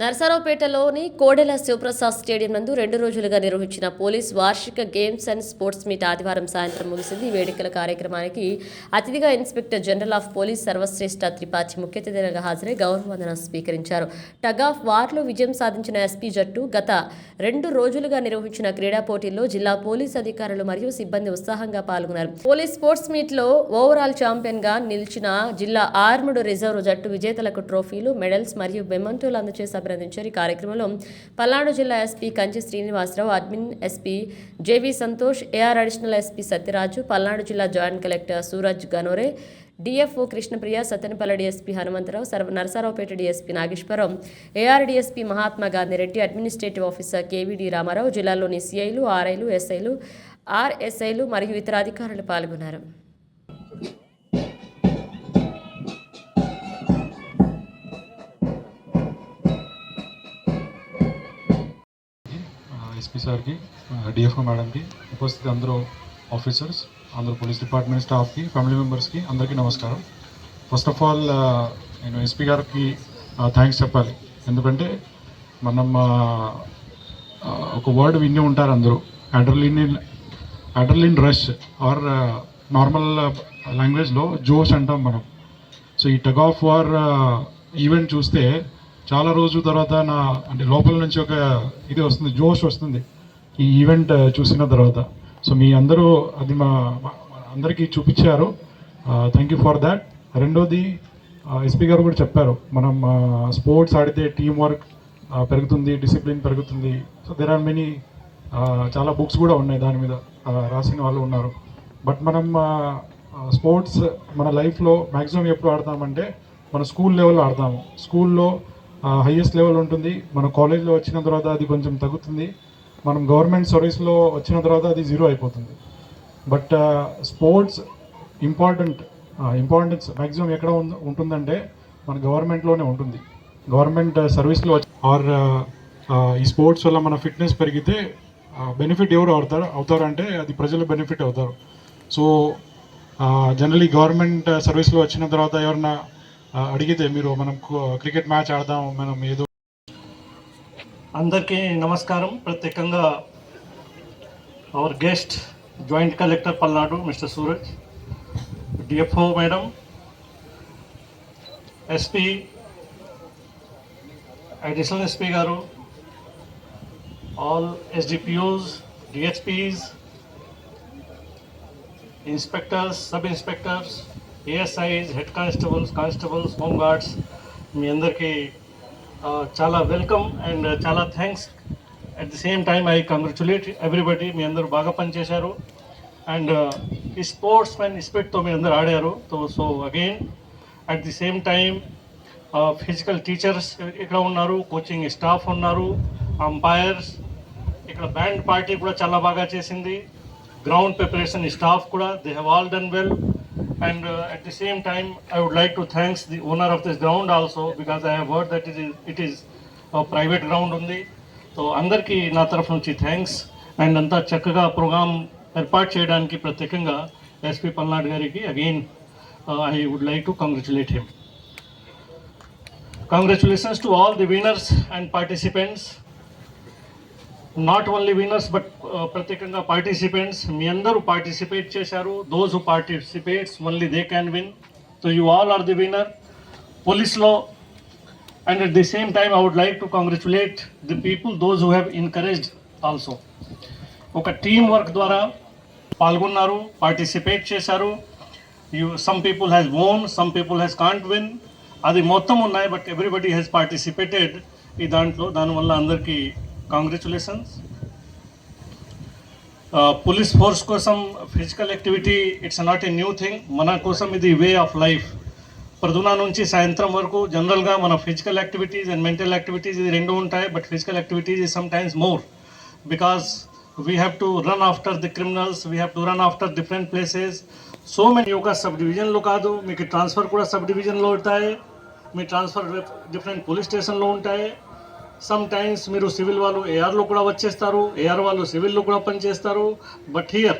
నరసరావుపేటలోని Kodela Sivaprasad stadium నందు రెండు రోజులుగా నిర్వహించిన పోలీస్ వార్షిక గేమ్స్ అండ్ స్పోర్ట్స్ మీట్ ఆదివారం సాయంత్రం ముగిసింది. ఈ వేడుకల కార్యక్రమానికి అతిథిగా inspector general of police Sarvashreshtha Tripathi ముఖ్య అతిథిగా హాజరై గౌరవవందన స్వీకరించారు. టగ్ ఆఫ్ వార్లో విజయం సాధించిన ఎస్పీ జట్టు గత రెండు రోజులుగా నిర్వహించిన క్రీడా పోటీల్లో జిల్లా పోలీస్ అధికారులు మరియు సిబ్బంది ఉత్సాహంగా పాల్గొన్నారు. పోలీస్ స్పోర్ట్స్ మీట్లో ఓవరాల్ చాంపియన్గా నిలిచిన జిల్లా ఆర్మ్డ్ రిజర్వ్ జట్టు విజేతలకు ట్రోఫీలు మెడల్స్ మరియు బెమంటోలు అందజేసి అభినందించారు. ఈ కార్యక్రమంలో పల్నాడు జిల్లా SP Kanchi Srinivasarao admin SP JV Santosh AR additional SP Satyaraju Palnadu జిల్లా joint collector Suraj Ganore DFO Krishnapriya Sattenapalli DSP Hanumantharao సర్వ Narasaraopet DSP Nageswaram AR DSP Mahatma Gandhi Reddy administrative officer KVD Ramarao జిల్లాలోని సిఐలు ఆర్ఐలు ఎస్ఐలు ఆర్ఎస్ఐలు మరియు ఇతర అధికారులు పాల్గొన్నారు. SP సార్కి డిఎఫ్ఓ మేడంకి ఉపస్థితి అందరూ ఆఫీసర్స్ అందరూ పోలీస్ డిపార్ట్మెంట్ స్టాఫ్కి ఫ్యామిలీ మెంబర్స్కి అందరికీ నమస్కారం. ఫస్ట్ ఆఫ్ ఆల్ నేను ఎస్పీ గారికి థ్యాంక్స్ చెప్పాలి. ఎందుకంటే మనం ఒక వర్డ్ విని ఉంటారు అందరూ. Adrenaline adrenaline rush or normal లాంగ్వేజ్లో జోష్ అంటాం మనం. సో ఈ టగ్ ఆఫ్ వార్ ఈవెంట్ చూస్తే చాలా రోజుల తర్వాత నా అంటే లోపల నుంచి ఒక ఇది వస్తుంది జోష్ వస్తుంది ఈ ఈవెంట్ చూసిన తర్వాత. సో మీ అందరూ అది మా అందరికీ చూపించారు. థ్యాంక్ యూ ఫర్ దాట్ రెండోది ఎస్పీ గారు కూడా చెప్పారు మనం స్పోర్ట్స్ ఆడితే టీం వర్క్ పెరుగుతుంది డిసిప్లిన్ పెరుగుతుంది. సో దెర్ ఆర్ మెనీ చాలా బుక్స్ కూడా ఉన్నాయి దాని మీద రాసిన వాళ్ళు ఉన్నారు. బట్ మనం స్పోర్ట్స్ మన లైఫ్లో మ్యాక్సిమం ఎప్పుడు ఆడతామంటే మన స్కూల్ లెవెల్లో ఆడతాము. స్కూల్లో హయ్యెస్ట్ లెవెల్ ఉంటుంది. మన కాలేజ్లో వచ్చిన తర్వాత అది కొంచెం తగ్గుతుంది. మనం గవర్నమెంట్ సర్వీస్లో వచ్చిన తర్వాత అది జీరో అయిపోతుంది. But sports important importance maximum ఎక్కడ ఉంటుందంటే మన గవర్నమెంట్లోనే ఉంటుంది. గవర్నమెంట్ సర్వీస్లో ఆర్ ఈ స్పోర్ట్స్ వల్ల మన ఫిట్నెస్ పెరిగితే బెనిఫిట్ ఎవరు అవుతారు అవుతారంటే అది ప్రజలు బెనిఫిట్ అవుతారు. సో జనరలీ గవర్నమెంట్ సర్వీస్లో వచ్చిన తర్వాత ఎవరన్నా అడిగితే మీరు మనం క్రికెట్ మ్యాచ్ ఆడదాం మనం ఏదో అందరికీ నమస్కారం. ప్రత్యేకంగా our guest joint collector Palnadu mister Suraj. DFO madam. SP additional SP గారు. All SDPOs DHPs inspectors sub inspectors ASIs head constables constables home guards మీ అందరికీ చాలా వెల్కమ్ అండ్ చాలా thanks. At the same time I congratulate everybody మీ అందరూ బాగా పనిచేశారు. And ఈ sports man ఇస్పెక్ట్తో మీ అందరు ఆడారు. So so again at the same time physical teachers ఇక్కడ ఉన్నారు కోచింగ్ స్టాఫ్ ఉన్నారు అంపైర్స్ ఇక్కడ బ్యాండ్ పార్టీ కూడా చాలా బాగా చేసింది. గ్రౌండ్ ప్రిపరేషన్ స్టాఫ్ కూడా they have all done well and at the same time I would like to thanks the owner of this ground also because I have word that it is it is private ground ఉంది so అందరికీ నా తరఫు నుంచి thanks and అంతా చక్కగా programme ఏర్పాటు చేయడానికి ప్రత్యేకంగా ఎస్పీ పల్నాడు గారికి again I would like to congratulate him congratulations to all the winners and participants not only winners but ప్రత్యేకంగా పార్టిసిపెంట్స్ మీ అందరూ పార్టిసిపేట్ చేశారు. Those who participates only they can win so you all are the winner పోలీస్లో and at the same time I would like to congratulate the people those who have encouraged also ఒక team work ద్వారా పాల్గొన్నారు participate చేశారు. You some people has won some people has can't win అది మొత్తం ఉన్నాయి but everybody has participated ఈ దాంట్లో దానివల్ల అందరికీ కాంగ్రాచులేషన్స్ పోలీస్ ఫోర్స్ కోసం physical activity it's not a new thing మన కోసం ఇది వే ఆఫ్ లైఫ్ ప్రొద్దున నుంచి సాయంత్రం వరకు జనరల్గా మన physical activities and mental activities ఇది రెండు ఉంటాయి but physical activities is sometimes more because we have to run after the criminals we have to run after different places so many ఒక సబ్ డివిజన్లో కాదు మీకు ట్రాన్స్ఫర్ కూడా సబ్ డివిజన్లో ఉంటాయి మీ ట్రాన్స్ఫర్ డిఫరెంట్ పోలీస్ స్టేషన్లో ఉంటాయి సమ్ టైమ్స్ మీరు సివిల్ వాళ్ళు ఏఆర్లో కూడా వచ్చేస్తారు. ఏఆర్ వాళ్ళు సివిల్లో కూడా పనిచేస్తారు. But here